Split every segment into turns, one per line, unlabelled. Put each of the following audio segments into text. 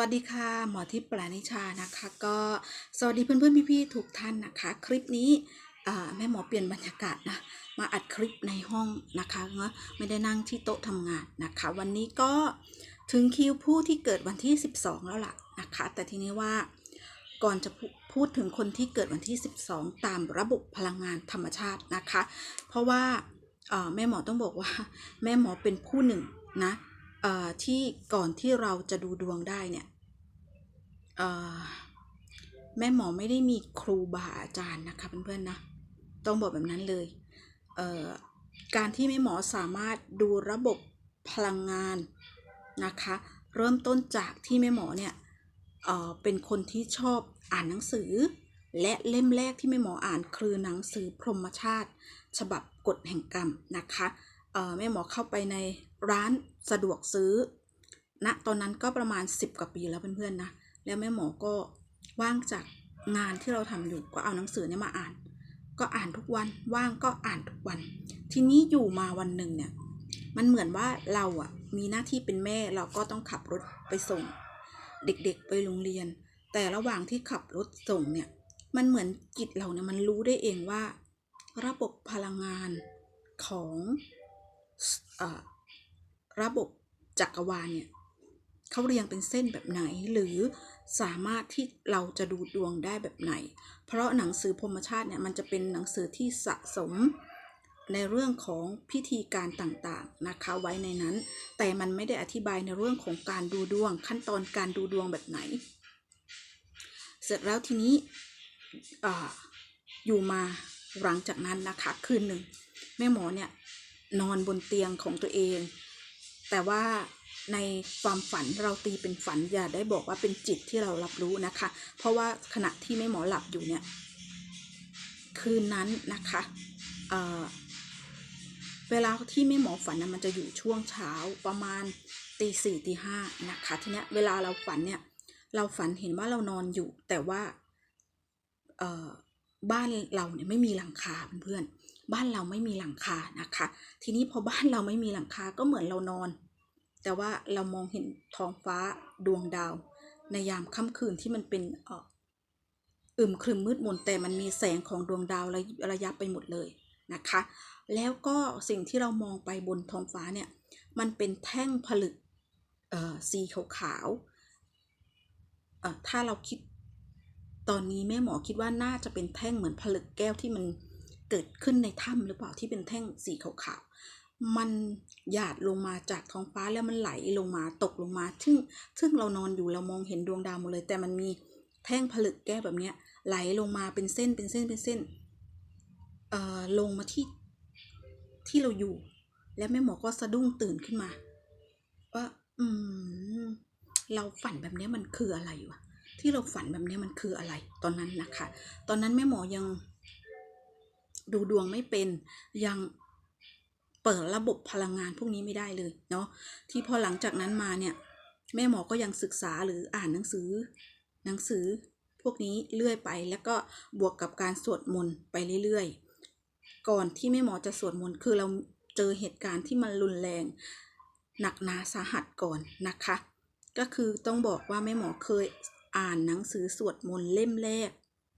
วัสดีค่ะ หมอทิพย์ปราณิชานะคะ ก็สวัสดีเพื่อนๆพี่ๆทุกท่านนะคะ คลิปนี้แม่หมอเปลี่ยนบรรยากาศนะมาอัดคลิปในห้องนะคะเนอะไม่ได้นั่งที่โต๊ะทำงานนะคะ วันนี้ก็ถึงคิวผู้ที่เกิดวันที่ 12 แล้วล่ะนะคะ แต่ทีนี้ว่าก่อนจะพูดถึงคนที่เกิดวันที่ 12 ตามระบบพลังงานธรรมชาตินะคะ เพราะว่าแม่หมอต้องบอกว่าแม่หมอเป็นผู้หนึ่งนะ ที่ก่อนที่เราจะดูดวงได้เนี่ยแม่หมอไม่ได้มีครูบาอาจารย์นะคะเพื่อนๆนะต้องบอกแบบนั้นเลยเการที่แม่หมอสามารถดูระบบพลังงานนะคะ เริ่มต้นจากที่แม่หมอเนี่ยเเป็นคนที่ชอบอ่านหนังสือ และเล่มแรกที่แม่หมออ่านคือหนังสือพรหมชาติ ฉบับกฎแห่งกรรมนะคะแม่หมอเข้าไปใน ร้านสะดวกซื้อณตอนนั้นก็ประมาณ 10 กว่าปีแล้วเพื่อนๆนะ แล้วแม่หมอก็ว่างจากงานที่เราทำอยู่ก็เอาหนังสือเนี่ยมาอ่าน ก็อ่านทุกวันว่างก็อ่านทุกวัน ทีนี้อยู่มาวันหนึ่งเนี่ย มันเหมือนว่าเราอะมีหน้าที่เป็นแม่เราก็ต้องขับรถไปส่ง เด็กๆไปโรงเรียน แต่ระหว่างที่ขับรถส่งเนี่ย มันเหมือนจิตเราเนี่ยมันรู้ได้เองว่า ระบบพลังงานของเออ ระบบจักรวาลเนี่ยเขาเรียงเป็นเส้นแบบไหน หรือสามารถที่เราจะดูดวงได้แบบไหน เพราะหนังสือพรมชาติเนี่ยมันจะเป็นหนังสือที่สะสมในเรื่องของพิธีการต่างๆนะคะไว้ในนั้น แต่มันไม่ได้อธิบายในเรื่องของการดูดวง ขั้นตอนการดูดวงแบบไหน เสร็จแล้วทีนี้ออยู่มาหลังจากนั้นนะคะคืนหนึ่ง แม่หมอเนี่ยนอนบนเตียงของตัวเอง แต่ว่าในความฝันเราตีเป็นฝันอย่าได้บอกว่าเป็นจิตที่เรารับรู้นะคะ เพราะว่าขณะที่แม่หมอหลับอยู่เนี่ย คืนนั้นนะคะเเวลาที่แม่หมอฝันนะมันจะอยู่ช่วงเช้าประมาณตีสี่ตีห้านะคะทีเนี้ยเวลาเราฝันเนี่ย เราฝันเห็นว่าเรานอนอยู่ แต่ว่าบ้านเราเนี่ยไม่มีหลังคาเพื่อนบ้านเราไม่มีหลังคานะคะ ทีนี้พอบ้านเราไม่มีหลังคาก็เหมือนเรานอน แต่ว่าเรามองเห็นท้องฟ้าดวงดาว ในยามค่ำคืนที่มันเป็นอึมครึมมืดมนแต่มันมีแสงของดวงดาวระระยับไปหมดเลยนะคะ แล้วก็สิ่งที่เรามองไปบนท้องฟ้าเนี่ยมันเป็นแท่งผลึกเอ่อสีขาวๆอ่อถ้าเราคิดตอนนี้แม่หมอคิดว่าน่าจะเป็นแท่งเหมือนผลึกแก้วที่มันเกิดขึ้นในถ้ำหรือเปล่าที่เป็นแท่งสีขาวๆ มันหยาดลงมาจากท้องฟ้าแล้วมันไหลลงมาตกลงมา ซึ่งซึ่งเรานอนอยู่เรามองเห็นดวงดาวหมดเลย แต่มันมีแท่งผลึกแก้วแบบเนี้ย ไหลลงมาเป็นเส้นเป็นเส้นเป็นเส้นเอ่อลงมาที่ที่เราอยู่ แล้วแม่หมอก็สะดุ้งตื่นขึ้นมาว่าอืมเราฝันแบบนี้มันคืออะไรวะที่เราฝันแบบนี้มันคืออะไร ตอนนั้นนะคะ ตอนนั้นแม่หมอยังดูดวงไม่เป็นยัง เปิดระบบพลังงานพวกนี้ไม่ได้เลยเนาะที่พอหลังจากนั้นมาเนี่ยแม่หมอก็ยังศึกษาหรืออ่านหนังสือ หนังสือพวกนี้เรื่อยไป แล้วก็บวกกับการสวดมนต์ไปเรื่อยๆ ก่อนที่แม่หมอจะสวดมนต์คือเราเจอเหตุการณ์ที่มันรุนแรง หนักหนาสาหัสก่อนนะคะ ก็คือต้องบอกว่าแม่หมอเคยอ่านหนังสือสวดมนต์เล่มแรก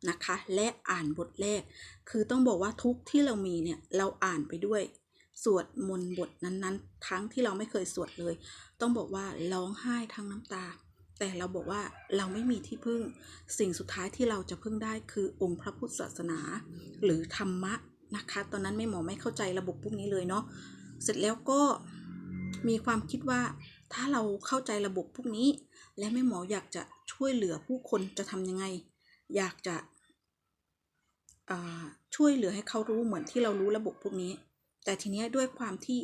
นะคะ และอ่านบทแรก คือต้องบอกว่าทุกที่เรามีเนี่ยเราอ่านไปด้วย สวดมนต์บทนั้นๆ ทั้งที่เราไม่เคยสวดเลย ต้องบอกว่าร้องไห้ทั้งน้ำตา แต่เราบอกว่าเราไม่มีที่พึ่ง สิ่งสุดท้ายที่เราจะพึ่งได้คือองค์พระพุทธศาสนา หรือธรรมะนะคะ ตอนนั้นแม่หมอไม่เข้าใจระบบพวกนี้เลยเนาะ เสร็จแล้วก็มีความคิดว่าถ้าเราเข้าใจระบบพวกนี้ และแม่หมออยากจะช่วยเหลือผู้คนจะทำยังไง อยากจะช่วยเหลือให้เขารู้เหมือนที่เรารู้ระบบพวกนี้ แต่ทีเนี้ยด้วยความที่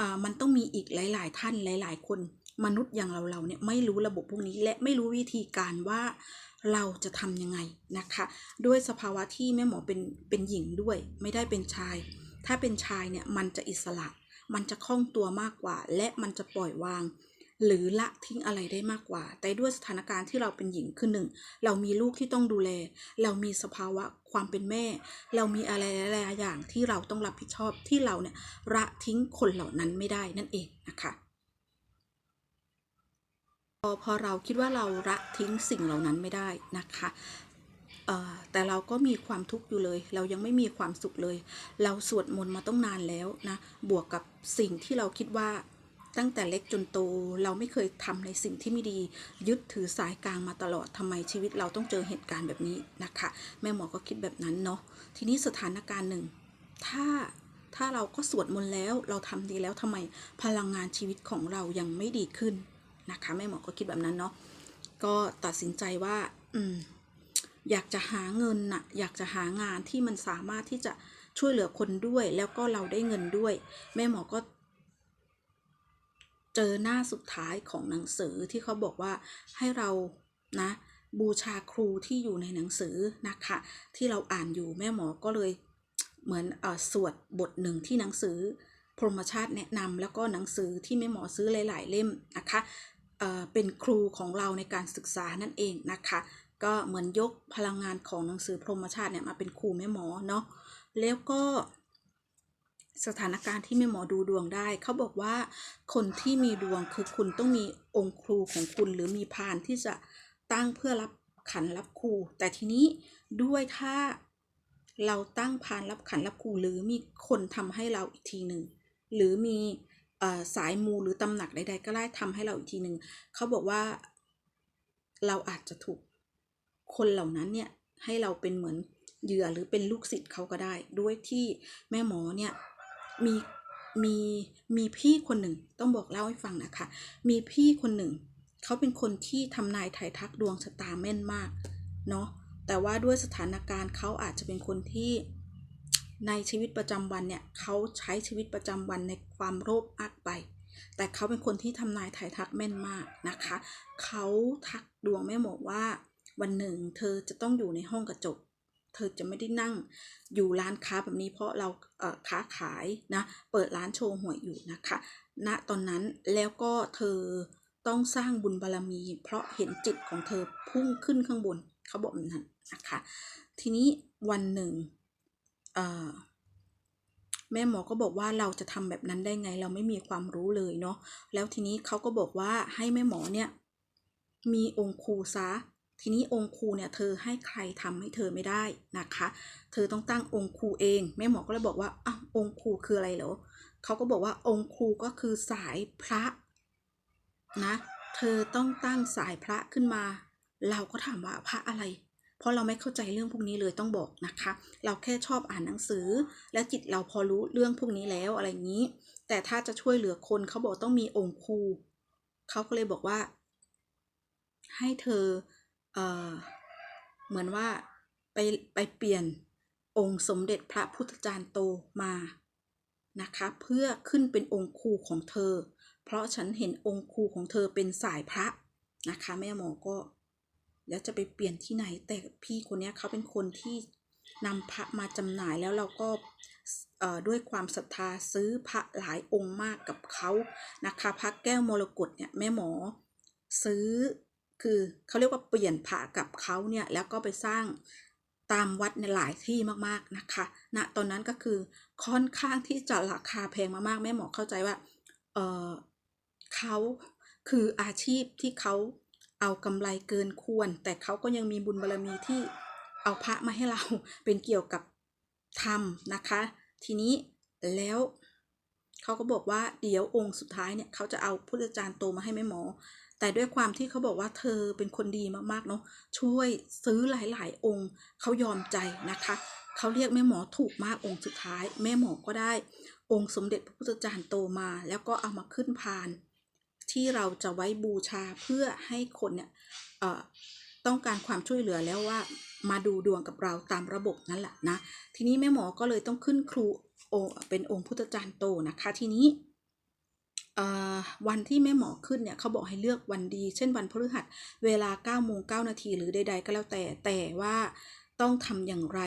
อ่ามันต้องมีอีกหลาย ๆ ท่านหลาย ๆ คนมนุษย์อย่างเราเราเนี่ยไม่รู้ระบบพวกนี้และไม่รู้วิธีการว่าเราจะทำยังไงนะคะ ด้วยสภาวะที่แม่หมอเป็นเป็นหญิงด้วย ไม่ได้เป็นชาย ถ้าเป็นชายเนี่ยมันจะอิสระ มันจะคล่องตัวมากกว่า และมันจะปล่อยวาง หรือละทิ้งอะไรได้มากกว่า แต่ด้วยสถานการณ์ที่เราเป็นหญิงคือหนึ่งเรามีลูกที่ต้องดูแล เรามีสภาวะความเป็นแม่ เรามีอะไรหลายอย่างที่เราต้องรับผิดชอบที่เราเนี่ยละทิ้งคนเหล่านั้นไม่ได้นั่นเองนะคะพอพอเราคิดว่าเราละทิ้งสิ่งเหล่านั้นไม่ได้นะคะเอ่อแต่เราก็มีความทุกข์อยู่เลย เรายังไม่มีความสุขเลย เราสวดมนต์มาต้องนานแล้วนะ บวกกับสิ่งที่เราคิดว่า ตั้งแต่เล็กจนโตเราไม่เคยทำในสิ่งที่ไม่ดี ยึดถือสายกลางมาตลอดทำไมชีวิตเราต้องเจอเหตุการณ์แบบนี้นะคะ แม่หมอก็คิดแบบนั้นเนาะทีนี้สถานการณ์หนึ่ง ถ้าถ้าเราก็สวดมนต์แล้วเราทำดีแล้วทำไมพลังงานชีวิตของเรายังไม่ดีขึ้นนะคะแม่หมอก็คิดแบบนั้นเนาะก็ตัดสินใจว่า อืมอยากจะหาเงินน่ะอยากจะหางานที่มันสามารถที่จะช่วยเหลือคนด้วย แล้วก็เราได้เงินด้วย แม่หมอก็ เจอหน้าสุดท้ายของหนังสือที่เขาบอกว่าให้เรานะบูชาครูที่อยู่ในหนังสือนะคะ ที่เราอ่านอยู่แม่หมอก็เลยเหมือนเออสวดบทหนึ่งที่หนังสือพรหมชาติแนะนำแล้วก็หนังสือที่แม่หมอซื้อหลาย ๆ เล่มนะคะเออเป็นครูของเราในการศึกษานั่นเองนะคะ ก็เหมือนยกพลังงานของหนังสือพรหมชาติเนี่ยมาเป็นครูแม่หมอเนาะแล้วก็ สถานการณ์ที่แม่หมอดูดวงได้ เขาบอกว่าคนที่มีดวงคือคุณต้องมีองค์ครูของคุณหรือมีพานที่จะตั้งเพื่อรับขันรับครู แต่ทีนี้ด้วยถ้าเราตั้งพานรับขันรับครูหรือมีคนทำให้เราอีกทีหนึ่งหรือมีสายมูหรือตำหนักใดๆก็ได้ทำให้เราอีกทีหนึ่งเขาบอกว่าเราอาจจะถูกคนเหล่านั้นเนี่ยให้เราเป็นเหมือนเหยื่อหรือเป็นลูกศิษย์เขาก็ได้ ด้วยที่แม่หมอเนี่ย มีมีมีพี่คนหนึ่งต้องบอกเล่าให้ฟังนะคะ มีพี่คนหนึ่ง เขาเป็นคนที่ทำนายไทายทักดวงชะตาแม่นมากเนาะแต่ว่าด้วยสถานการณ์เขาอาจจะเป็นคนที่ในชีวิตประจำวันเนี่ยเขาใช้ชีวิตประจำวันในความโลภมากไป แต่เขาเป็นคนที่ทำนายถ่ายทักแม่นมากนะคะ เขาทักดวงแม่หมอว่า วันหนึ่งเธอจะต้องอยู่ในห้องกระจก เธอจะไม่ได้นั่งอยู่ร้านค้าแบบนี้เพราะเราเอ่อค้าขายนะเปิดร้านโชว์หวยอยู่นะคะณตอนนั้นแล้วก็เธอต้องสร้างบุญบารรมี เพราะเห็นจิตของเธอพุ่งขึ้นข้างบนเขาบอกนั้นนะคะทีนี้วันหนึ่งแม่หมอก็บอกว่าเราจะทำแบบนั้นได้ไง เราไม่มีความรู้เลยเนาะแล้วทีนี้เขาก็บอกว่าให้แม่หมอเนี่ยมีองค์ครูซะ ทีนี้องค์ครูเนี่ยเธอให้ใครทำให้เธอไม่ได้นะคะ เธอต้องตั้งองค์ครูเอง แม่หมอก็เลยบอกว่าอ้าวองค์ครูคืออะไรเหรอเขาก็บอกว่าองค์ครูก็คือสายพระนะเธอต้องตั้งสายพระขึ้นมา เราก็ถามว่าพระอะไร เพราะเราไม่เข้าใจเรื่องพวกนี้เลยต้องบอกนะคะ เราแค่ชอบอ่านหนังสือ และจิตเราพอรู้เรื่องพวกนี้แล้วอะไรอย่างนี้ แต่ถ้าจะช่วยเหลือคนเขาบอกต้องมีองค์ครูเขาก็เลยบอกว่า ให้เธอ เออเหมือนว่าไปไปเปลี่ยนองค์สมเด็จพระพุทธจารย์โตมานะคะเพื่อขึ้นเป็นองค์ครูของเธอ เพราะฉันเห็นองค์ครูของเธอเป็นสายพระนะคะแม่หมอก็ แล้วจะไปเปลี่ยนที่ไหนแต่พี่คนนี้เขาเป็นคนที่นำพระมาจำหน่ายแล้วเราก็ด้วยความศรัทธาซื้อพระหลายองค์มากกับเขานะคะพระแก้วมรกตเนี่ยแม่หมอซื้อ คือเขาเรียกว่าเปลี่ยนพระกับเขาเนี่ยแล้วก็ไปสร้างตามวัดในหลายที่มากๆนะคะณตอนนั้นก็คือค่อนข้างที่จะราคาแพงมากๆแม่หมอเข้าใจว่าเออเขาคืออาชีพที่เขาเอากำไรเกินควร แต่เขาก็ยังมีบุญบารรมีที่เอาพระมาให้เราเป็นเกี่ยวกับธรรมนะคะ ทีนี้แล้วเขาก็บอกว่าเดี๋ยวองค์สุดท้ายเนี่ยเขาจะเอาพุทธจารย์โตมาให้แม่หมอ แต่ด้วยความที่เขาบอกว่าเธอเป็นคนดีมากๆเนาะช่วยซื้อหลายๆ องค์เขายอมใจนะคะเขาเรียกแม่หมอถูกมากองค์สุดท้าย แม่หมอก็ได้ องค์สมเด็จพระพุทธจารย์โตมา แล้วก็เอามาขึ้นพาน ที่เราจะไว้บูชาเพื่อให้คนเนี่ยต้องการความช่วยเหลือแล้วว่ามาดูดวงกับเราตามระบบนั่นแหละนะ ทีนี้แม่หมอก็เลยต้องขึ้นครูโอเป็นองค์พุทธจารย์โตนะคะทีนี้ วันที่แม่หมอขึ้นเนี่ยเขาบอกให้เลือกวันดี เช่นวันพฤหัสเวลา9โมง9นาทีหรือใด ๆ ก็แล้วแต่แต่ว่าต้องทำอย่างไร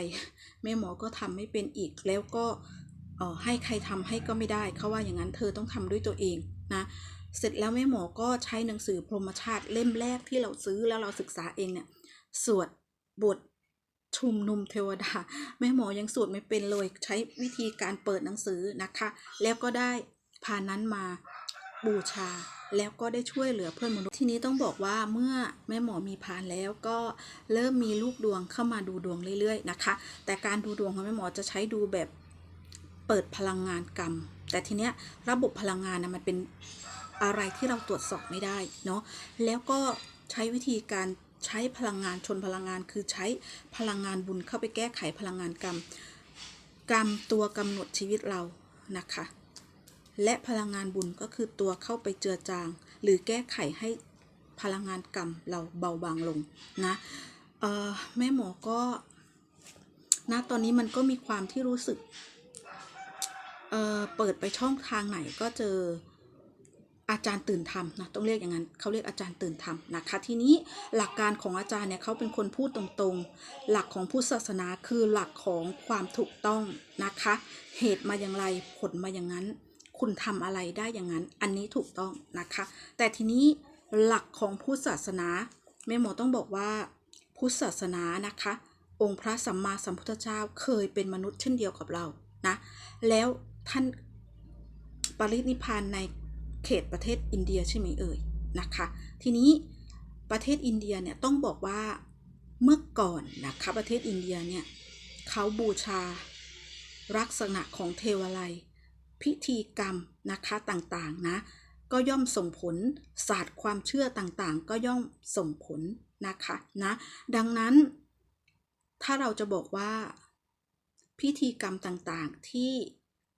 แม่หมอก็ทำไม่เป็นอีกแล้วก็ให้ใครทำให้ก็ไม่ได้เขาว่าอย่างนั้นเธอต้องทำด้วยตัวเองนะเสร็จแล้วแม่หมอก็ใช้หนังสือพรหมชาติเล่มแรกที่เราซื้อแล้วเราศึกษาเองเนี่ยสวดบทชุมนุมเทวดา แม่หมอยังสวดไม่เป็นเลยใช้วิธีการเปิดหนังสือนะคะ แล้วก็ได้พานั้นมา บูชา แล้วก็ได้ช่วยเหลือเพื่อนมนุษย์ทีนี้ต้องบอกว่าเมื่อแม่หมอมีพานแล้วก็เริ่มมีลูกดวงเข้ามาดูดวงเรื่อยๆนะคะ แต่การดูดวงของแม่หมอจะใช้ดูแบบเปิดพลังงานกรรม แต่ทีเนี้ยระบบพลังงานนะมันเป็นอะไรที่เราตรวจสอบไม่ได้เนาะแล้วก็ใช้วิธีการใช้พลังงานชนพลังงาน คือใช้พลังงานบุญเข้าไปแก้ไขพลังงานกรรม กรรมตัวกำหนดชีวิตเรานะคะ และพลังงานบุญก็คือตัวเข้าไปเจือจาง หรือแก้ไขให้พลังงานกรรมเราเบาบางลงนะแม่หมอก็ณตอนนี้มันก็มีความที่รู้สึกเเปิดไปช่องทางไหนก็เจออาจารย์ตื่นธรรมนะต้องเรียกอย่างนั้นเขาเรียกอาจารย์ตื่นธรรมนะคะทีนี้หลักการของอาจารย์เนี่ยเขาเป็นคนพูดตรงๆ หลักของพุทธศาสนาคือหลักของความถูกต้องนะคะ เหตุมาอย่างไรผลมาอย่างนั้น คุณทำอะไรได้อย่างนั้น อันนี้ถูกต้องนะคะ แต่ทีนี้หลักของพุทธศาสนาแม่หมอต้องบอกว่าพุทธศาสนานะคะ องค์พระสัมมาสัมพุทธเจ้าเคยเป็นมนุษย์เช่นเดียวกับเรานะแล้วท่านปรินิพานในเขตประเทศอินเดียใช่ไหมเอ่ยนะคะ ทีนี้ประเทศอินเดียเนี่ยต้องบอกว่าเมื่อก่อนนะคะประเทศอินเดียเนี่ยเขาบูชาลักษณะของเทวไลย พิธีกรรมนะคะต่างๆนะก็ย่อมส่งผลศาสตร์ความเชื่อต่างๆ ก็ย่อมส่งผลนะคะนะดังนั้น ถ้าเราจะบอกว่า พิธีกรรมต่างๆ ที่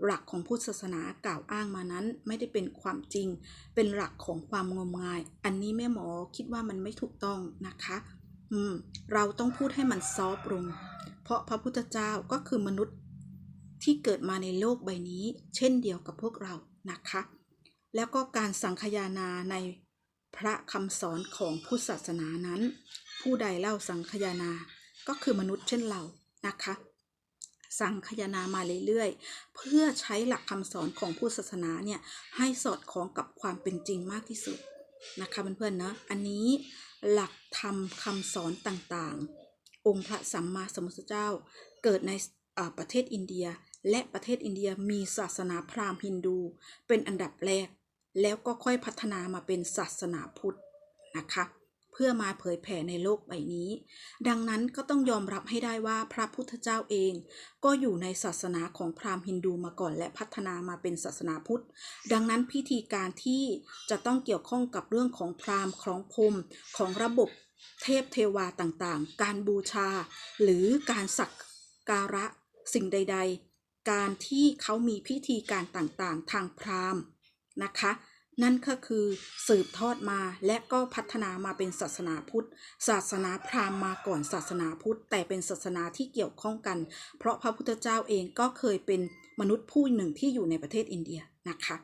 หลักของพุทธศาสนากล่าวอ้างมานั้น ไม่ได้เป็นความจริง เป็นหลักของความงมงาย อันนี้แม่หมอคิดว่ามันไม่ถูกต้องนะคะอืมเราต้องพูดให้มันซอฟลง เพราะพระพุทธเจ้าก็คือมนุษย์ ที่เกิดมาในโลกใบนี้ เช่นเดียวกับพวกเรานะคะ แล้วก็การสังคายานาในพระคำสอนของพุทธศาสนานั้น ผู้ใดเล่าสังคายานาก็คือมนุษย์เช่นเรานะคะ สังคายนามาเรื่อยๆ เพื่อใช้หลักคำสอนของพุทธศาสนาเนี่ยให้สอดคล้องกับความเป็นจริงมากที่สุดนะคะเพื่อนๆนะอันนี้หลักธรรมคำสอนต่างๆ องค์พระสัมมาสัมพุทธเจ้าเกิดในประเทศอินเดีย และประเทศอินเดียมีศาสนาพราหมณ์ฮินดู เป็นอันดับแรก แล้วก็ค่อยพัฒนามาเป็นศาสนาพุทธนะคะเพื่อมาเผยแผ่ในโลกใบนี้ ดังนั้นก็ต้องยอมรับให้ได้ว่าพระพุทธเจ้าเอง ก็อยู่ในศาสนาของพราหมณ์ฮินดูมาก่อนและพัฒนามาเป็นศาสนาพุทธ ดังนั้นพิธีการที่จะต้องเกี่ยวข้องกับเรื่องของพราหมณ์ของพรมของระบบเทพเทวาต่างๆ การบูชา หรือการสักการะสิ่งใด ๆ การที่เขามีพิธีการต่างๆ ทางพราหมณ์นะคะ นั่นก็คือสืบทอดมาและก็พัฒนามาเป็นศาสนาพุทธ ศาสนาพราหมณ์มาก่อนศาสนาพุทธ แต่เป็นศาสนาที่เกี่ยวข้องกัน เพราะพระพุทธเจ้าเองก็เคยเป็นมนุษย์ผู้หนึ่งที่อยู่ในประเทศอินเดียนะคะ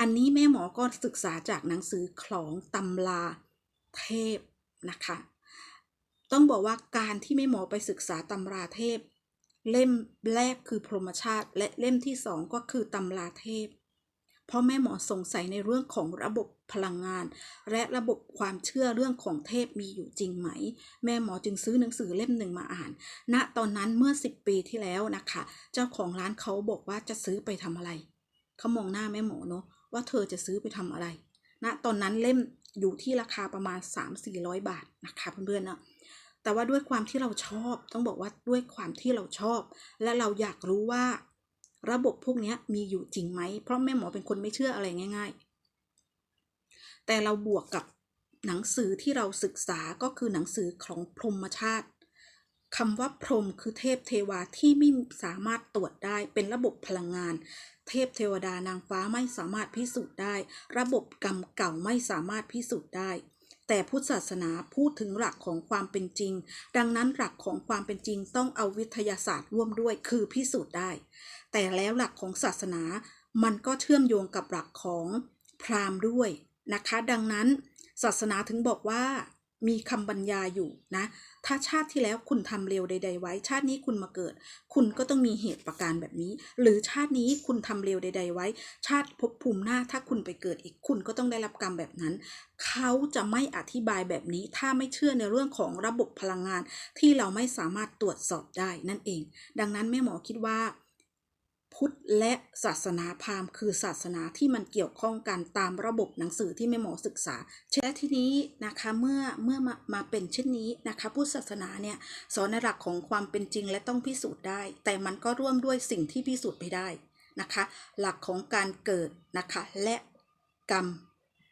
อันนี้แม่หมอก็ศึกษาจากหนังสือคลองตำราเทพนะคะ ต้องบอกว่าการที่แม่หมอไปศึกษาตำราเทพ เล่มแรกคือพรหมชาติ และเล่มที่สองก็คือตำราเทพ เพราะแม่หมอสงสัยในเรื่องของระบบพลังงาน และระบบความเชื่อเรื่องของเทพมีอยู่จริงไหม แม่หมอจึงซื้อหนังสือเล่มหนึ่งมาอ่าน ณตอนนั้นเมื่อ 10 ปีที่แล้วนะคะ เจ้าของร้านเขาบอกว่าจะซื้อไปทำอะไรเขามองหน้าแม่หมอเนาะว่าเธอจะซื้อไปทำอะไรณตอนนั้นเล่มอยู่ที่ราคาประมาณ 3-400 บาทนะคะเพื่อนๆเนาะ แต่ว่าด้วยความที่เราชอบ ต้องบอกว่าด้วยความที่เราชอบ และเราอยากรู้ว่า ระบบพวกนี้มีอยู่จริงไหม เพราะแม่หมอเป็นคนไม่เชื่ออะไรง่าย ๆ แต่เราบวกกับหนังสือที่เราศึกษาก็คือหนังสือของพรหมชาติคำว่าพรหมคือเทพเทวาที่ไม่สามารถตรวจได้เป็นระบบพลังงาน เทพเทวดานางฟ้าไม่สามารถพิสูจน์ได้ ระบบกรรมเก่าไม่สามารถพิสูจน์ได้ แต่พุทธศาสนาพูดถึงหลักของความเป็นจริง ดังนั้นหลักของความเป็นจริงต้องเอาวิทยาศาสตร์ร่วมด้วยคือพิสูจน์ได้ แต่แล้วหลักของศาสนา มันก็เชื่อมโยงกับหลักของพราหมณ์ด้วยนะคะ ดังนั้น ศาสนาถึงบอกว่า มีคำบรรยายอยู่นะ ถ้าชาติที่แล้วคุณทำเร็วใด ๆ ไว้ ชาตินี้คุณมาเกิด คุณก็ต้องมีเหตุประการแบบนี้ หรือชาตินี้คุณทำเร็วใด ๆ ไว้ ชาติภพภูมิหน้าถ้าคุณไปเกิดอีก คุณก็ต้องได้รับกรรมแบบนั้น เขาจะไม่อธิบายแบบนี้ ถ้าไม่เชื่อในเรื่องของระบบพลังงานที่เราไม่สามารถตรวจสอบได้นั่นเอง ดังนั้นแม่หมอคิดว่า พุทธและศาสนาพราหมณ์คือศาสนาที่มันเกี่ยวข้องกันตามระบบหนังสือที่แม่หมอศึกษาและทีนี้นะคะเมื่อเมื่อมามาเป็นเช่นนี้นะคะพุทธศาสนาเนี่ยสอนหลักของความเป็นจริงและต้องพิสูจน์ได้ แต่มันก็ร่วมด้วยสิ่งที่พิสูจน์ไม่ได้นะคะ หลักของการเกิดนะคะและกรรม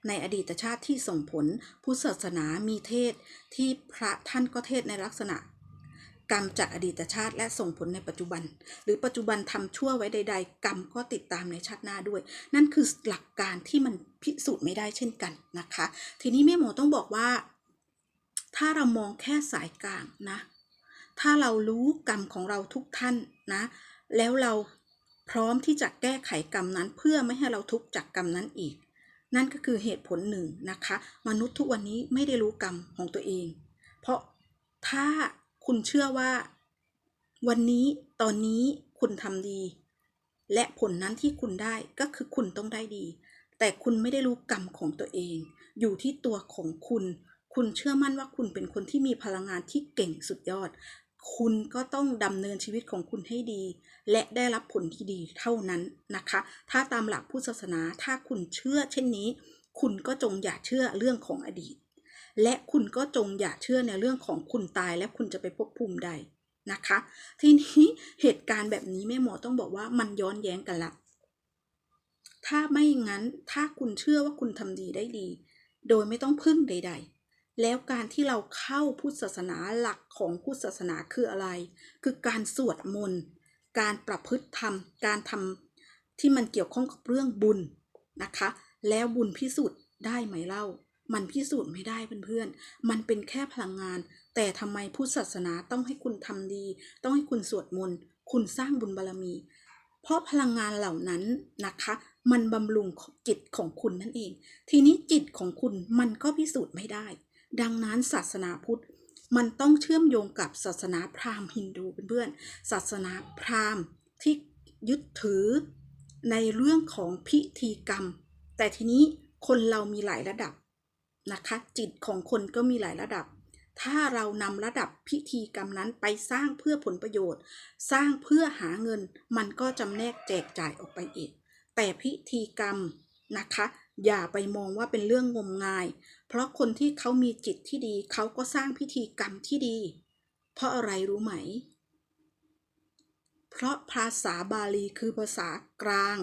ในอดีตชาติที่ส่งผล พุทธศาสนามีเทศที่พระท่านก็เทศในลักษณะ กรรมจากอดีตชาติ และส่งผลในปัจจุบัน หรือปัจจุบันทำชั่วไว้ใด ๆ กรรมก็ติดตามในชาติหน้าด้วย นั่นคือหลักการที่มันพิสูจน์ไม่ได้เช่นกันนะคะ ทีนี้แม่หมอต้องบอกว่า ถ้าเรามองแค่สายกลางนะ ถ้าเรารู้กรรมของเราทุกท่านนะ แล้วเราพร้อมที่จะแก้ไขกรรมนั้นเพื่อไม่ให้เราทุกข์จากกรรมนั้นอีก นั่นก็คือเหตุผลหนึ่งนะคะ มนุษย์ทุกวันนี้ไม่ได้รู้กรรมของตัวเอง เพราะถ้า คุณเชื่อว่า วันนี้ตอนนี้คุณทำดี และผลนั้นที่คุณได้ก็คือคุณต้องได้ดี แต่คุณไม่ได้รู้กรรมของตัวเอง อยู่ที่ตัวของคุณ คุณเชื่อมั่นว่าคุณเป็นคนที่มีพลังงานที่เก่งสุดยอด คุณก็ต้องดำเนินชีวิตของคุณให้ดี และได้รับผลที่ดีเท่านั้นนะคะ ถ้าตามหลักพุทธศาสนาถ้าคุณเชื่อเช่นนี้ คุณก็จงอย่าเชื่อเรื่องของอดีต และคุณก็จงอย่าเชื่อในเรื่องของคุณตายและคุณจะไปภพภูมิใดนะคะ ทีนี้เหตุการณ์แบบนี้แม่หมอต้องบอกว่ามันย้อนแย้งกันละ ถ้าไม่งั้นถ้าคุณเชื่อว่าคุณทำดีได้ดี โดยไม่ต้องพึ่งใด ๆแล้วการที่เราเข้าพุทธศาสนาหลักของพุทธศาสนาคืออะไร คือการสวดมนต์ การประพฤติธรรม การทำที่มันเกี่ยวข้องกับเรื่องบุญนะคะ แล้วบุญพิสูจน์ได้ไหมเล่า มันพิสูจน์ไม่ได้เพื่อนๆ มันเป็นแค่พลังงาน แต่ทำไมพุทธศาสนาต้องให้คุณทำดี ต้องให้คุณสวดมนต์คุณสร้างบุญบารมี เพราะพลังงานเหล่านั้นนะคะ มันบำรุงจิตของคุณนั่นเอง ทีนี้จิตของคุณมันก็พิสูจน์ไม่ได้ ดังนั้นศาสนาพุทธมันต้องเชื่อมโยงกับศาสนาพราหมณ์ฮินดูเพื่อนๆศาสนาพราหมณ์ที่ยึดถือในเรื่องของพิธีกรรม แต่ทีนี้คนเรามีหลายระดับ นะคะจิตของคนก็มีหลายระดับ ถ้าเรานำระดับพิธีกรรมนั้นไปสร้างเพื่อผลประโยชน์ สร้างเพื่อหาเงิน มันก็จำแนกแจกจ่ายออกไปอีก แต่พิธีกรรมนะคะ อย่าไปมองว่าเป็นเรื่องงมงาย เพราะคนที่เขามีจิตที่ดี เขาก็สร้างพิธีกรรมที่ดี เพราะอะไรรู้ไหม เพราะภาษาบาลีคือภาษากลาง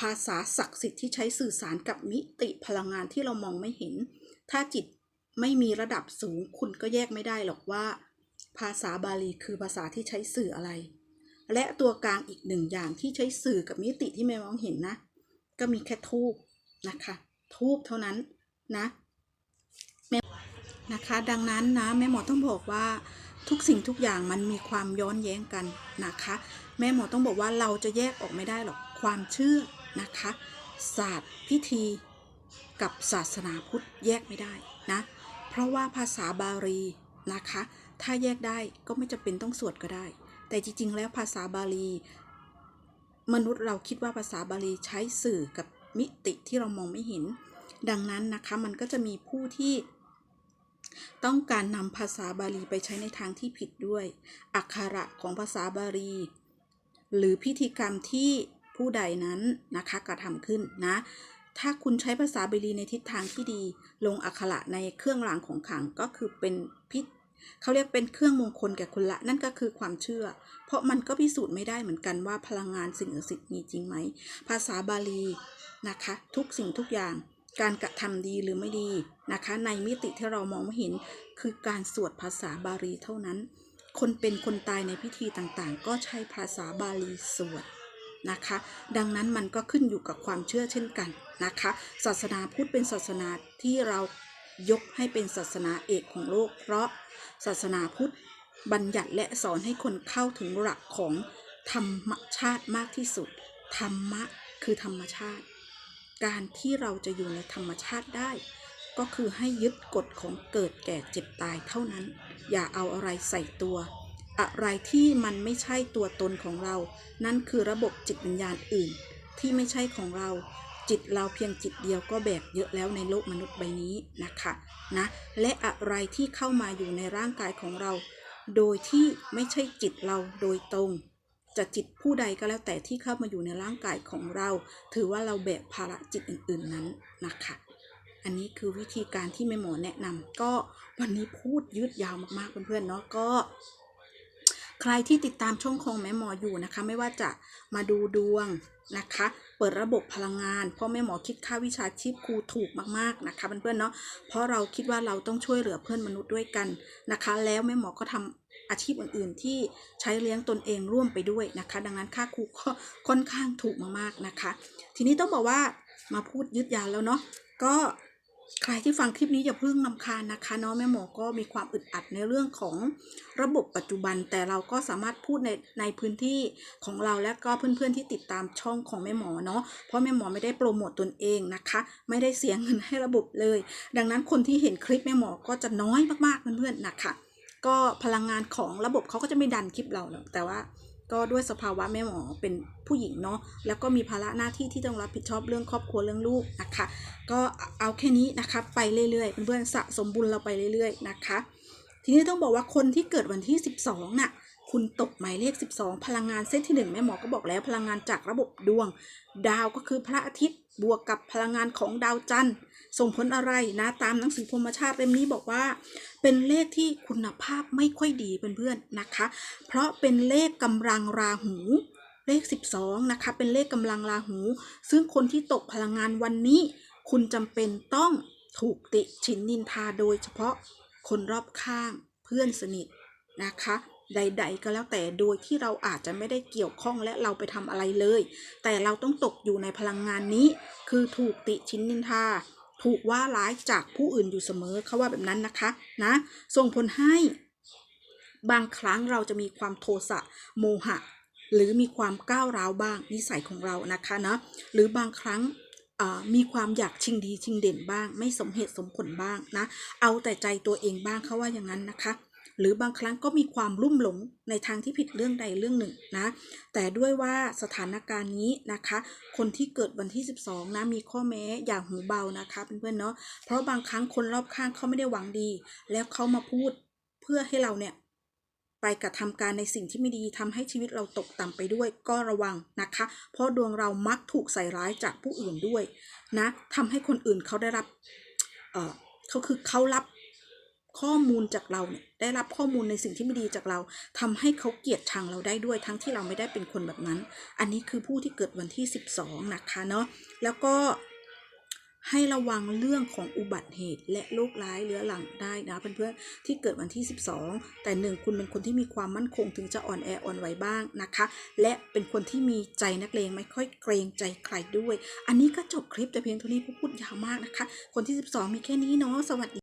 ภาษาศักดิ์สิทธิ์ที่ใช้สื่อสารกับมิติพลังงานที่เรามองไม่เห็น ถ้าจิตไม่มีระดับสูงคุณก็แยกไม่ได้หรอกว่า ภาษาบาลีคือภาษาที่ใช้สื่ออะไร และตัวกลางอีกหนึ่งอย่างที่ใช้สื่อกับมิติที่ไม่มองเห็นนะ ก็มีแค่ทูบนะคะ ทูบเท่านั้นนะแม่นะคะ ดังนั้นนะแม่หมอต้องบอกว่าทุกสิ่งทุกอย่างมันมีความย้อนแย้งกันนะคะ แม่หมอต้องบอกว่าเราจะแยกออกไม่ได้หรอกความเชื่อนะคะ ศาสตร์พิธี กับศาสนาพุทธแยกไม่ได้นะ เพราะว่าภาษาบาลีนะคะ ถ้าแยกได้ก็ไม่จำเป็นต้องสวดก็ได้ แต่จริง ๆ แล้วภาษาบาลี มนุษย์เราคิดว่าภาษาบาลีใช้สื่อกับมิติที่เรามองไม่เห็น ดังนั้นนะคะมันก็จะมีผู้ที่ต้องการนำภาษาบาลีไปใช้ในทางที่ผิดด้วย อักขระของภาษาบาลี หรือพิธีกรรมที่ผู้ใดนั้นนะคะกระทำขึ้นนะ ถ้าคุณใช้ภาษาบาลีในทิศทางที่ดี ลงอักขระในเครื่องรางของขลังก็คือเป็นพิษเขาเรียกเป็นเครื่องมงคลแก่คุณละ นั่นก็คือความเชื่อ เพราะมันก็พิสูจน์ไม่ได้เหมือนกันว่าพลังงานสิ่งศักดิ์สิทธิ์มีจริงไหม ภาษาบาลีนะคะ ทุกสิ่งทุกอย่างการกระทำดีหรือไม่ดีนะคะ ในมิติที่เรามองไม่เห็นคือการสวดภาษาบาลีเท่านั้น คนเป็นคนตายในพิธีต่างๆ ก็ใช้ภาษาบาลีสวด นะคะ ดังนั้นมันก็ขึ้นอยู่กับความเชื่อเช่นกันนะคะ ศาสนาพุทธเป็นศาสนาที่เรายกให้เป็นศาสนาเอกของโลก เพราะศาสนาพุทธบัญญัติและสอนให้คนเข้าถึงหลักของธรรมชาติมากที่สุด ธรรมะคือธรรมชาติ การที่เราจะอยู่ในธรรมชาติได้ ก็คือให้ยึดกฎของเกิดแก่เจ็บตายเท่านั้น อย่าเอาอะไรใส่ตัว อะไรที่มันไม่ใช่ตัวตนของเรา นั่นคือระบบจิตวิญญาณอื่น ที่ไม่ใช่ของเรา จิตเราเพียงจิตเดียวก็แบกเยอะแล้วในโลกมนุษย์ใบนี้นะคะนะ และอะไรที่เข้ามาอยู่ในร่างกายของเรา โดยที่ไม่ใช่จิตเราโดยตรง จะจิตผู้ใดก็แล้วแต่ที่เข้ามาอยู่ในร่างกายของเรา ถือว่าเราแบกภาระจิตอื่น ๆนั้นนะคะอันนี้คือวิธีการที่แม่หมอแนะนำก็วันนี้พูดยืดยาวมากๆเพื่อนๆเนาะก็ ใครที่ติดตามช่องของแม่หมออยู่นะคะ ไม่ว่าจะมาดูดวงนะคะ เปิดระบบพลังงานเพราะแม่หมอคิดค่าวิชาชีพครูถูกมากๆนะคะเพื่อนๆเนาะเพราะเราคิดว่าเราต้องช่วยเหลือเพื่อนมนุษย์ด้วยกันนะคะ แล้วแม่หมอก็ทำอาชีพอื่นๆ ที่ใช้เลี้ยงตนเองร่วมไปด้วยนะคะ ดังนั้นค่าครูก็ค่อนข้างถูกมากๆนะคะ ทีนี้ต้องบอกว่ามาพูดยืดยาวแล้วเนาะก็ ใครที่ฟังคลิปนี้อย่าเพิ่งนำคาญนะคะเนาะแม่หมอก็มีความอึดอัดในเรื่องของระบบปัจจุบัน แต่เราก็สามารถพูดในในพื้นที่ของเราและก็เพื่อนๆที่ติดตามช่องของแม่หมอเนาะเพราะแม่หมอไม่ได้โปรโมตตนเองนะคะ ไม่ได้เสียเงินให้ระบบเลย ดังนั้นคนที่เห็นคลิปแม่หมอก็จะน้อยมากๆเพื่อนๆนะคะก็พลังงานของระบบเขาก็จะไม่ดันคลิปเราแต่ว่า ก็ด้วยสภาวะแม่หมอเป็นผู้หญิงเนาะแล้วก็มีภาระหน้าที่ที่ต้องรับผิดชอบเรื่องครอบครัวเรื่องลูกนะคะ ก็เอาแค่นี้นะคะไปเรื่อยๆเพื่อนๆสะสมบุญเราไปเรื่อยๆนะคะ ทีนี้ต้องบอกว่าคนที่เกิดวันที่ 12น่ะคุณตกหมายเลข 12 พลังงานเส้นที่ 1 แม่หมอก็บอกแล้วพลังงานจากระบบดวง ดาวก็คือพระอาทิตย์บวกกับพลังงานของดาวจันทร์ ส่งผลอะไรนะ ตามหนังสือพรมชาติเล่มนี้บอกว่า เป็นเลขที่คุณภาพไม่ค่อยดีเพื่อนๆนะคะ เพราะเป็นเลขกำลังราหูเลข 12 นะคะ เป็นเลขกำลังราหู ซึ่งคนที่ตกพลังงานวันนี้ คุณจำเป็นต้องถูกติฉินนินทาโดยเฉพาะคนรอบข้างเพื่อนสนิทนะคะ ใด ๆ ก็แล้วแต่โดยที่เราอาจจะไม่ได้เกี่ยวข้องและเราไปทำอะไรเลย แต่เราต้องตกอยู่ในพลังงานนี้ คือถูกติชินนินทา ถูกว่าร้ายจากผู้อื่นอยู่เสมอเขาว่าแบบนั้นนะคะนะส่งผลให้บางครั้งเราจะมีความโทสะโมหะ หรือมีความก้าวร้าวบ้างนิสัยของเรานะคะนะหรือบางครั้งมีความอยากชิงดีชิงเด่นบ้าง ไม่สมเหตุสมผลบ้างนะ เอาแต่ใจตัวเองบ้างเขาว่าอย่างนั้นนะคะ หรือบางครั้งก็มีความลุ่มหลงในทางที่ผิดเรื่องใดเรื่องหนึ่งนะแต่ด้วยว่าสถานการณ์นี้นะคะ คนที่เกิดวันที่ 12นะมีข้อแม้อย่างหูเบานะคะเพื่อนๆเนาะเพราะบางครั้งคนรอบข้างเขาไม่ได้หวังดี แล้วเขามาพูดเพื่อให้เราเนี่ยไปกระทำการในสิ่งที่ไม่ดีทำให้ชีวิตเราตกต่ำไปด้วยก็ระวังนะคะ เพราะดวงเรามักถูกใส่ร้ายจากผู้อื่นด้วยนะทำให้คนอื่นเขาได้รับเออเขาคือเขารับ ข้อมูลจากเราเนี่ยได้รับข้อมูลในสิ่งที่ไม่ดีจากเราทำให้เขาเกลียดชังเราได้ด้วยทั้งที่เราไม่ได้เป็นคนแบบนั้น อันนี้คือผู้ที่เกิดวันที่ 12 นะคะเนาะแล้วก็ให้ระวังเรื่องของอุบัติเหตุและโรคร้ายเรื้อรังได้นะเพื่อนๆที่เกิดวันที่ 12 แต่หนึ่งคุณเป็นคนที่มีความมั่นคงถึงจะอ่อนแออ่อนไหวบ้างนะคะ และเป็นคนที่มีใจนักเลงไม่ค่อยเกรงใจใครด้วย อันนี้ก็จบคลิปแต่เพียงเท่านี้พูดยาวมากนะคะ คนที่ 12 มีแค่นี้เนาะสวัสดี